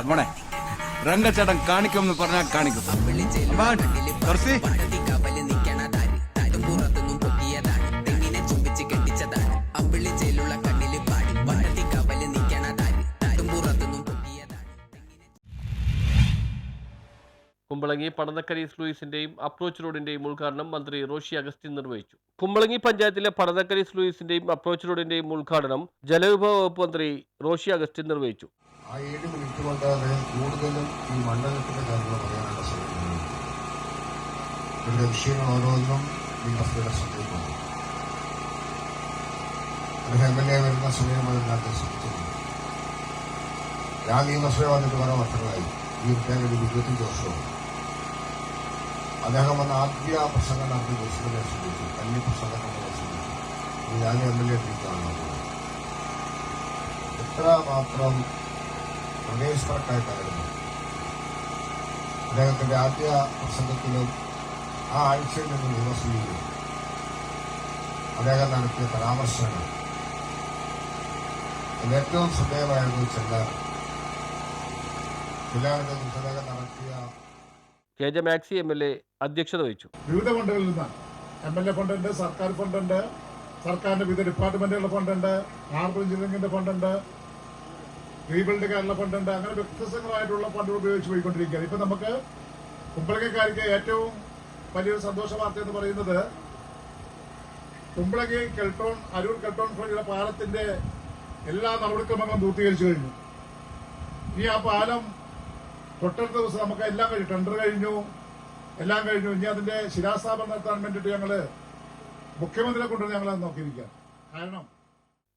മോനെ രംഗച്ചേട്ടൻ കാണിക്കുമെന്ന് പറഞ്ഞാൽ കാണിക്കും. കുമ്പളങ്ങി പടന്നക്കരി സ്ലൂയിസിന്റെയും അപ്രോച്ച് റോഡിന്റെയും ഉദ്ഘാടനം മന്ത്രി റോഷി അഗസ്റ്റിൻ നിർവഹിച്ചു. കുമ്പളങ്ങി പഞ്ചായത്തിലെ പടന്നക്കരി സ്ലൂയിസിന്റെയും അപ്രോച്ച് റോഡിന്റെയും ഉദ്ഘാടനം ജലവിഭവ വകുപ്പ് മന്ത്രി റോഷി അഗസ്റ്റിൻ നിർവഹിച്ചു. ആ മിനിറ്റ് ഈ മണ്ഡലത്തിന്റെ അദ്ദേഹം എം എൽ ഞാൻ നിയമസഭ വന്നിട്ട് വർഷങ്ങളായി. ഈ റിട്ടയർഡ് ഇരുപത്തിയഞ്ച് വർഷമാണ് അദ്ദേഹം വന്ന ആദ്യ പ്രസംഗം നടത്തി മുസ്ലിമിനെ ശ്രമിച്ചു കന്നി പ്രസംഗം നമ്മളെ ഞാൻ എം എൽ എ ഡ്രീറ്റാണ് എത്ര മാത്രം ഹൃദയസ്പർക്കായിട്ടായിരുന്നു അദ്ദേഹത്തിന്റെ ആദ്യ പ്രസംഗത്തിലും ആ ആഴ്ചയിൽ നിന്ന് നിയമസഭയിലും അദ്ദേഹം നടത്തിയ പരാമർശങ്ങൾ. ഏറ്റവും ശ്രദ്ധേയമായിരുന്നു അദ്ദേഹം നടത്തിയ K J Maxi M L A അധ്യക്ഷത വഹിച്ചു. വിവിധ ഫണ്ടുകളിൽ നിന്നാണ് എം എൽ എ ഫണ്ടുണ്ട് സർക്കാർ ഫണ്ടുണ്ട് സർക്കാരിന്റെ വിവിധ ഡിപ്പാർട്ട്മെന്റുകളുടെ ഫണ്ടുണ്ട് ഹാർബർ എഞ്ചിനീയറിംഗിന്റെ ഫണ്ടുണ്ട് റീബിൽഡ് കേരള ഫണ്ടുണ്ട് അങ്ങനെ വ്യത്യസ്തങ്ങളായിട്ടുള്ള ഫണ്ടുകൾ ഉപയോഗിച്ച് പോയിക്കൊണ്ടിരിക്കുകയാണ്. ഇപ്പൊ നമുക്ക് കുമ്പളകക്കാർക്ക് ഏറ്റവും വലിയൊരു സന്തോഷ വാർത്ത എന്ന് പറയുന്നത് കുമ്പളകി കെൽട്ടോൺ അരൂർ കെൽട്ടോൺ വഴിയുള്ള പാലത്തിന്റെ എല്ലാ നടപടിക്രമങ്ങളും പൂർത്തീകരിച്ചു കഴിഞ്ഞു. ഇനി ആ പാലം തൊട്ടടുത്ത ദിവസം നമുക്ക് എല്ലാം കഴിഞ്ഞു. ടെൻഡർ കഴിഞ്ഞു. എല്ലാം കഴിഞ്ഞു. ഇനി അതിന്റെ ശിലാസ്ഥാപനം നടത്താൻ വേണ്ടിയിട്ട് ഞങ്ങൾ മുഖ്യമന്ത്രിയെ കൊണ്ട് ഞങ്ങൾ നോക്കിയിരിക്കുക കാരണം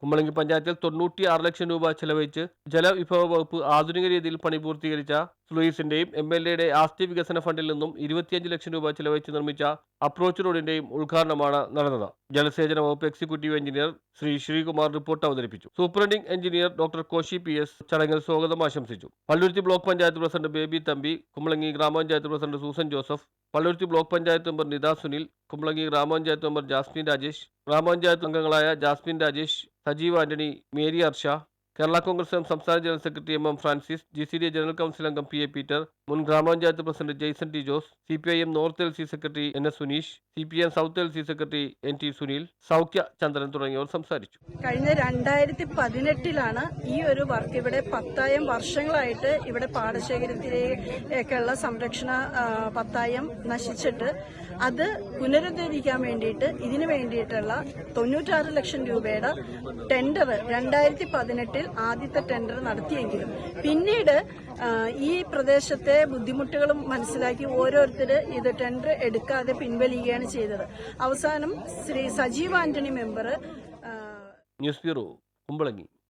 കുമ്പളങ്ങി പഞ്ചായത്തിൽ തൊണ്ണൂറ്റിയാറ് ലക്ഷം രൂപ ചെലവഴിച്ച് ജലവിഭവ വകുപ്പ് ആധുനിക രീതിയിൽ പണി പൂർത്തീകരിച്ച സ്ലൂയിസിന്റെയും എം എൽ എയുടെ ആസ്തി വികസന ഫണ്ടിൽ നിന്നും ഇരുപത്തിയഞ്ച് ലക്ഷം രൂപ ചെലവഴിച്ച് നിർമ്മിച്ച അപ്രോച്ച് റോഡിന്റെയും ഉദ്ഘാടനമാണ് നടന്നത്. ജലസേചന വകുപ്പ് executive engineer Shri Sreekumar report അവതരിപ്പിച്ചു. Superintending engineer doctor Koshy P S ചടങ്ങിൽ സ്വാഗതം ആശംസിച്ചു. പള്ളുരുത്തി ബ്ലോക്ക് പഞ്ചായത്ത് പ്രസിഡന്റ് ബേബി തമ്പി കുമ്പളങ്ങി ഗ്രാമപഞ്ചായത്ത് president Susan Joseph Palluruthy block panchayat member Nitha Sunil Kumbalangi ഗ്രാമപഞ്ചായത്ത് മെമ്പർ ജാസ്മിൻ രാജേഷ് ഗ്രാമപഞ്ചായത്ത് അംഗങ്ങളായ ജാസ്മിൻ രാജേഷ് സജീവ് ആന്റണി മേരി ഹർഷ കേരള കോൺഗ്രസ് എം സംസ്ഥാന general secretary M M Francis G C D general council അംഗം P A Peter മുൻ ഗ്രാമപഞ്ചായത്ത് president Jaison T Jose C P I M north L C secretary N S Suneesh C P M south L C secretary N T Sunil Saukhya Chandran തുടങ്ങിയവർ സംസാരിച്ചു. കഴിഞ്ഞ രണ്ടായിരത്തി പതിനെട്ടിലാണ് ഈ ഒരു work ഇവിടെ പത്തായം വർഷങ്ങളായിട്ട് ഇവിടെ പാടശേഖരത്തിലേക്കുള്ള സംരക്ഷണ പത്തായം നശിച്ചിട്ട് അത് പുനരുദ്ധരിക്കാൻ വേണ്ടിയിട്ട് ഇതിനു വേണ്ടിയിട്ടുള്ള തൊണ്ണൂറ്റാറ് ലക്ഷം രൂപയുടെ ടെൻഡർ രണ്ടായിരത്തി പതിനെട്ടിൽ ആദ്യത്തെ ടെൻഡർ നടത്തിയെങ്കിലും പിന്നീട് ഈ പ്രദേശത്തെ ബുദ്ധിമുട്ടുകളും മനസ്സിലാക്കി ഓരോരുത്തർ ഇത് ടെൻഡർ എടുക്കാതെ പിൻവലിയുകയാണ് ചെയ്തത്. അവസാനം Shri Sajeev Antony member news bureau Kumbalangi.